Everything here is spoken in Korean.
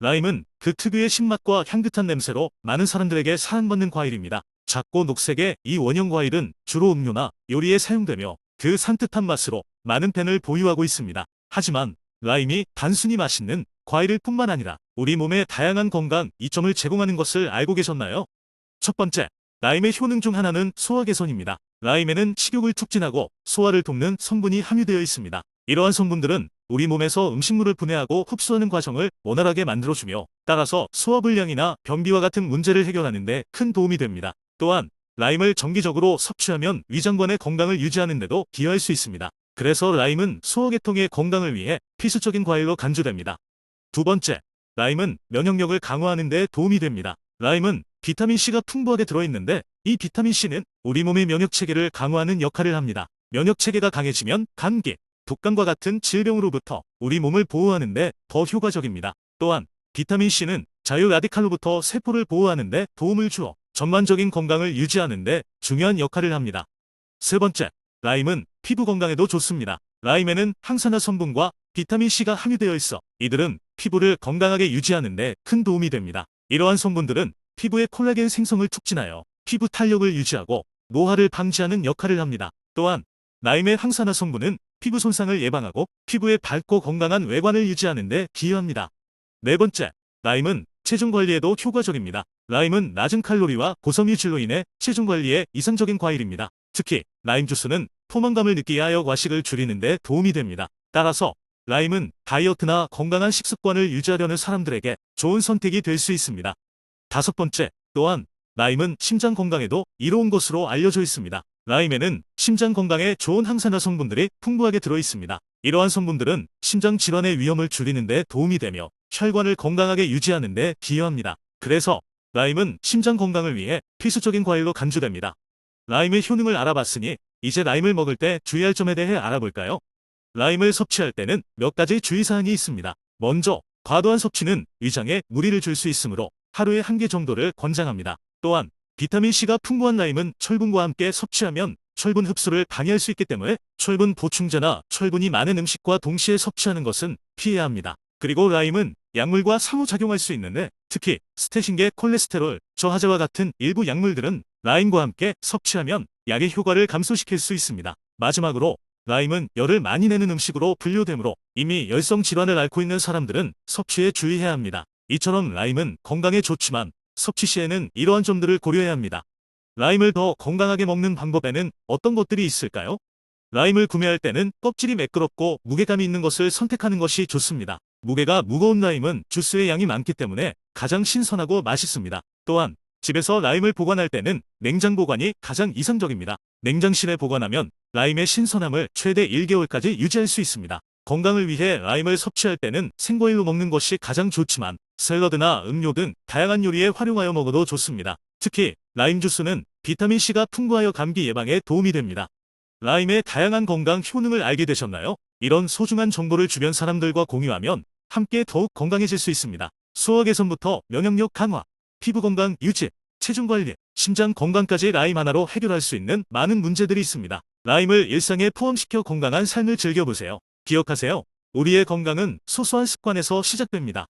라임은 그 특유의 신맛과 향긋한 냄새로 많은 사람들에게 사랑받는 과일입니다. 작고 녹색의 이 원형 과일은 주로 음료나 요리에 사용되며 그 산뜻한 맛으로 많은 팬을 보유하고 있습니다. 하지만 라임이 단순히 맛있는 과일일 뿐만 아니라 우리 몸에 다양한 건강 이점을 제공하는 것을 알고 계셨나요? 첫 번째, 라임의 효능 중 하나는 소화 개선입니다. 라임에는 식욕을 촉진하고 소화를 돕는 성분이 함유되어 있습니다. 이러한 성분들은 우리 몸에서 음식물을 분해하고 흡수하는 과정을 원활하게 만들어주며 따라서 소화불량이나 변비와 같은 문제를 해결하는 데큰 도움이 됩니다. 또한 라임을 정기적으로 섭취하면 위장관의 건강을 유지하는 데도 기여할 수 있습니다. 그래서 라임은 소화계통의 건강을 위해 필수적인 과일로 간주됩니다. 두 번째, 라임은 면역력을 강화하는 데 도움이 됩니다. 라임은 비타민C가 풍부하게 들어있는데 이 비타민C는 우리 몸의 면역체계를 강화하는 역할을 합니다. 면역체계가 강해지면 감기, 독감과 같은 질병으로부터 우리 몸을 보호하는 데 더 효과적입니다. 또한 비타민C는 자유 라디칼로부터 세포를 보호하는 데 도움을 주어 전반적인 건강을 유지하는 데 중요한 역할을 합니다. 세 번째, 라임은 피부 건강에도 좋습니다. 라임에는 항산화 성분과 비타민C가 함유되어 있어 이들은 피부를 건강하게 유지하는 데 큰 도움이 됩니다. 이러한 성분들은 피부의 콜라겐 생성을 촉진하여 피부 탄력을 유지하고 노화를 방지하는 역할을 합니다. 또한 라임의 항산화 성분은 피부 손상을 예방하고 피부의 밝고 건강한 외관을 유지하는 데 기여합니다. 네 번째, 라임은 체중 관리에도 효과적입니다. 라임은 낮은 칼로리와 고섬유질로 인해 체중 관리에 이상적인 과일입니다. 특히 라임 주스는 포만감을 느끼게 하여 과식을 줄이는 데 도움이 됩니다. 따라서 라임은 다이어트나 건강한 식습관을 유지하려는 사람들에게 좋은 선택이 될 수 있습니다. 다섯 번째, 또한 라임은 심장 건강에도 이로운 것으로 알려져 있습니다. 라임에는 심장 건강에 좋은 항산화 성분들이 풍부하게 들어 있습니다. 이러한 성분들은 심장 질환의 위험을 줄이는 데 도움이 되며 혈관을 건강하게 유지하는 데 기여합니다. 그래서 라임은 심장 건강을 위해 필수적인 과일로 간주됩니다. 라임의 효능을 알아봤으니 이제 라임을 먹을 때 주의할 점에 대해 알아볼까요? 라임을 섭취할 때는 몇 가지 주의사항이 있습니다. 먼저 과도한 섭취는 위장에 무리를 줄 수 있으므로 하루에 한 개 정도를 권장합니다. 또한 비타민C가 풍부한 라임은 철분과 함께 섭취하면 철분 흡수를 방해할 수 있기 때문에 철분 보충제나 철분이 많은 음식과 동시에 섭취하는 것은 피해야 합니다. 그리고 라임은 약물과 상호작용할 수 있는데 특히 스테신계 콜레스테롤, 저하자와 같은 일부 약물들은 라임과 함께 섭취하면 약의 효과를 감소시킬 수 있습니다. 마지막으로 라임은 열을 많이 내는 음식으로 분류되므로 이미 열성 질환을 앓고 있는 사람들은 섭취에 주의해야 합니다. 이처럼 라임은 건강에 좋지만 섭취 시에는 이러한 점들을 고려해야 합니다. 라임을 더 건강하게 먹는 방법에는 어떤 것들이 있을까요? 라임을 구매할 때는 껍질이 매끄럽고 무게감이 있는 것을 선택하는 것이 좋습니다. 무게가 무거운 라임은 주스의 양이 많기 때문에 가장 신선하고 맛있습니다. 또한 집에서 라임을 보관할 때는 냉장 보관이 가장 이상적입니다. 냉장실에 보관하면 라임의 신선함을 최대 1개월까지 유지할 수 있습니다. 건강을 위해 라임을 섭취할 때는 생과일로 먹는 것이 가장 좋지만 샐러드나 음료 등 다양한 요리에 활용하여 먹어도 좋습니다. 특히 라임 주스는 비타민C가 풍부하여 감기 예방에 도움이 됩니다. 라임의 다양한 건강 효능을 알게 되셨나요? 이런 소중한 정보를 주변 사람들과 공유하면 함께 더욱 건강해질 수 있습니다. 소화 개선부터 면역력 강화, 피부 건강 유지, 체중 관리, 심장 건강까지 라임 하나로 해결할 수 있는 많은 문제들이 있습니다. 라임을 일상에 포함시켜 건강한 삶을 즐겨보세요. 기억하세요. 우리의 건강은 소소한 습관에서 시작됩니다.